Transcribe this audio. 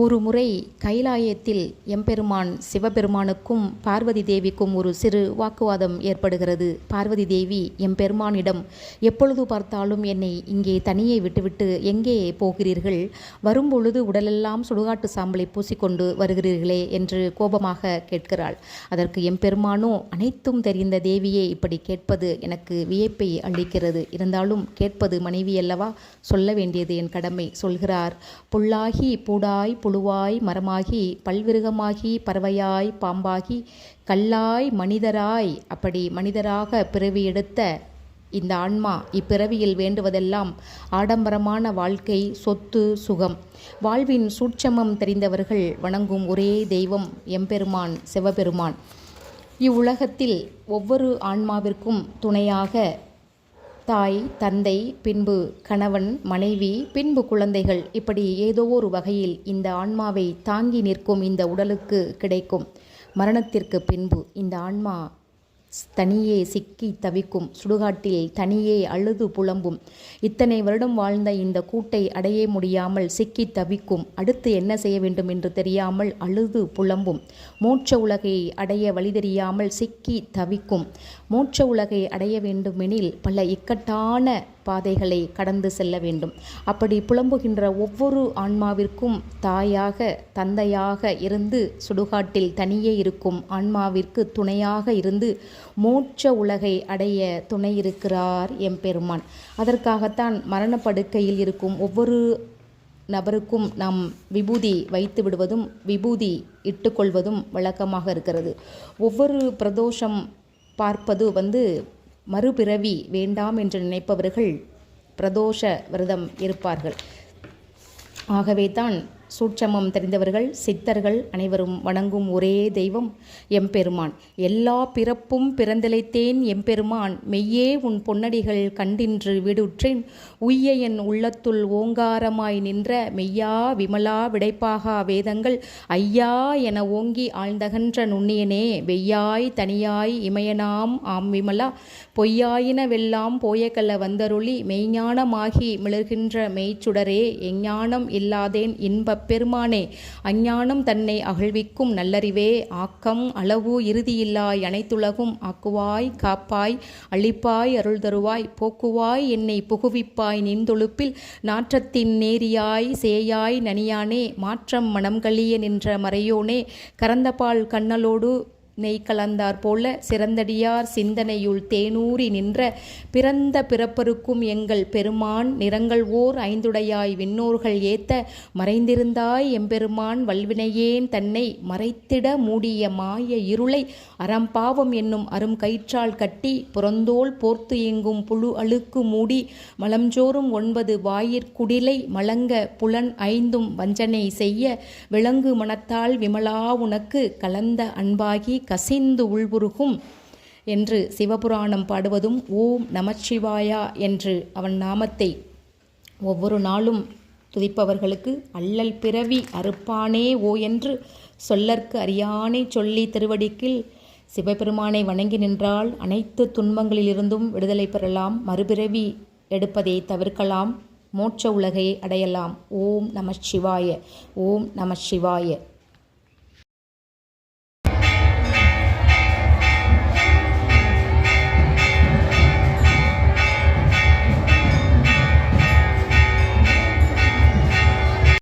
ஒரு முறை கைலாயத்தில் எம்பெருமான் சிவபெருமானுக்கும் பார்வதி தேவிக்கும் ஒரு சிறு வாக்குவாதம் ஏற்படுகிறது. பார்வதி தேவி எம்பெருமானிடம் எப்பொழுது பார்த்தாலும் என்னை இங்கே தனியே விட்டுவிட்டு எங்கே போகிறீர்கள்? வரும்பொழுது உடலெல்லாம் சுடுகாட்டு சாம்பலை பூசிக்கொண்டு வருகிறீர்களே என்று கோபமாக கேட்கிறாள். அதற்கு எம்பெருமானோ அனைத்தும் தெரிந்த தேவியே இப்படி கேட்பது எனக்கு வியப்பை அளிக்கிறது. இருந்தாலும் கேட்பது மனைவி அல்லவா? சொல்ல வேண்டியது என் கடமை சொல்கிறார். பொள்ளாகி பூடாய் புழுவாய் மரமாகி பல்விருகமாகி பறவையாய் பாம்பாகி கல்லாய் மனிதராய் அப்படி மனிதராக பிறவி எடுத்த இந்த ஆன்மா இப்பிறவியில் வேண்டுவதெல்லாம் ஆடம்பரமான வாழ்க்கை சொத்து சுகம். வாழ்வின் சூட்சமம் தெரிந்தவர்கள் வணங்கும் ஒரே தெய்வம் எம்பெருமான் சிவபெருமான். இவ்வுலகத்தில் ஒவ்வொரு ஆன்மாவிற்கும் துணையாக தாய் தந்தை பின்பு கணவன் மனைவி பின்பு குழந்தைகள் இப்படி ஏதோ ஒரு வகையில் இந்த ஆன்மாவை தாங்கி நிற்கும் இந்த உடலுக்கு கிடைக்கும். மரணத்திற்கு பின்பு இந்த ஆன்மா தனியே சிக்கி தவிக்கும். சுடுகாட்டில் தனியே அழுது புலம்பும். இத்தனை வருடம் வாழ்ந்த இந்த கூட்டை அடைய முடியாமல் சிக்கி தவிக்கும். அடுத்து என்ன செய்ய வேண்டும் என்று தெரியாமல் அழுது புலம்பும். மோட்ச உலகை அடைய வழி தெரியாமல் சிக்கி தவிக்கும். மோட்ச உலகை அடைய வேண்டுமெனில் பல இக்கட்டான பாதைகளை கடந்து செல்ல வேண்டும். அப்படி புலம்புகின்ற ஒவ்வொரு ஆன்மாவிற்கும் தாயாக தந்தையாக இருந்து சுடுகாட்டில் தனியே இருக்கும் ஆன்மாவிற்கு துணையாக இருந்து மோட்ச உலகை அடைய துணை இருக்கிறார் எம்பெருமான். அதற்காகத்தான் மரணப்படுக்கையில் இருக்கும் ஒவ்வொரு நபருக்கும் நாம் விபூதி வைத்து விடுவதும் விபூதி இட்டுக்கொள்வதும் வழக்கமாக இருக்கிறது. ஒவ்வொரு பிரதோஷம் பார்ப்பது வந்து மறுபிறவி வேண்டாம் என்று நினைப்பவர்கள் பிரதோஷ விரதம் இருப்பார்கள். ஆகவே தான் சூட்சமம் தெரிந்தவர்கள் சித்தர்கள் அனைவரும் வணங்கும் ஒரே தெய்வம் எம்பெருமான். எல்லா பிறப்பும் பிறந்திழைத்தேன் எம்பெருமான். மெய்யே உன் பொன்னடிகள் கண்டின்று வீடுற்றேன். உய்ய என் உள்ளத்துள் ஓங்காரமாய் நின்ற மெய்யா விமலா விடைப்பாகா வேதங்கள். ஐயா என ஓங்கி ஆழ்ந்தகன்ற நுண்ணியனே வெய்யாய் தனியாய் இமயனாம் ஆம் விமலா. பொய்யாயினவெல்லாம் போயக்கல்ல வந்தருளி மெய்ஞானமாகி மிளர்கின்ற மெய்ச்சுடரே எஞ்ஞானம் இல்லாதேன் இன்ப பெருமானே அஞ்ஞானம் தன்னை அகழ்விக்கும் நல்லறிவே ஆக்கம் அளவு இறுதியில்லாய் அனைத்துலகும் ஆக்குவாய் காப்பாய் அழிப்பாய் அருள் தருவாய் போக்குவாய் என்னை புகுவிப்பாய் நின்றொழுப்பில் நாற்றத்தின் நேரியாய் சேயாய் நனியானே மாற்றம் மனம் கழிய நின்ற மறையோனே கரந்தபால் கண்ணலோடு நெய் கலந்தார் போல சிறந்தடியார் சிந்தனையுள் தேனூறி நின்ற பிறந்த பிறப்பருக்கும் எங்கள் பெருமான் நிறங்கள் ஓர் ஐந்துடையாய் விண்ணோர்கள் ஏத்த மறைந்திருந்தாய் எம்பெருமான் வல்வினையேன் தன்னை மறைத்திட மூடிய மாய இருளை அறம்பாவம் என்னும் அரும் கயிற்றால் கட்டி புறந்தோல் போர்த்து எங்கும் புழு அழுக்கு மூடி மலஞ்சோறும் ஒன்பது வாயிற்குடிலை மலங்க புலன் ஐந்தும் வஞ்சனை செய்ய விலங்கு மனத்தால் விமலா உனக்கு கலந்த அன்பாகி கசிந்து உள்வுருகும் என்று சிவபுராணம் பாடுவதும் ஓம் நமச்சிவாயா என்று அவன் நாமத்தை ஒவ்வொரு நாளும் துதிப்பவர்களுக்கு அல்லல் பிறவி அறுப்பானே ஓ என்று சொல்லற்கு அறியானை சொல்லி திருவடிக்கில் சிவபெருமானை வணங்கி நின்றால் அனைத்து துன்பங்களிலிருந்தும் விடுதலை பெறலாம் மறுபிறவி எடுப்பதை தவிர்க்கலாம் மோட்ச உலகை அடையலாம். ஓம் நம சிவாய ஓம் நம சிவாய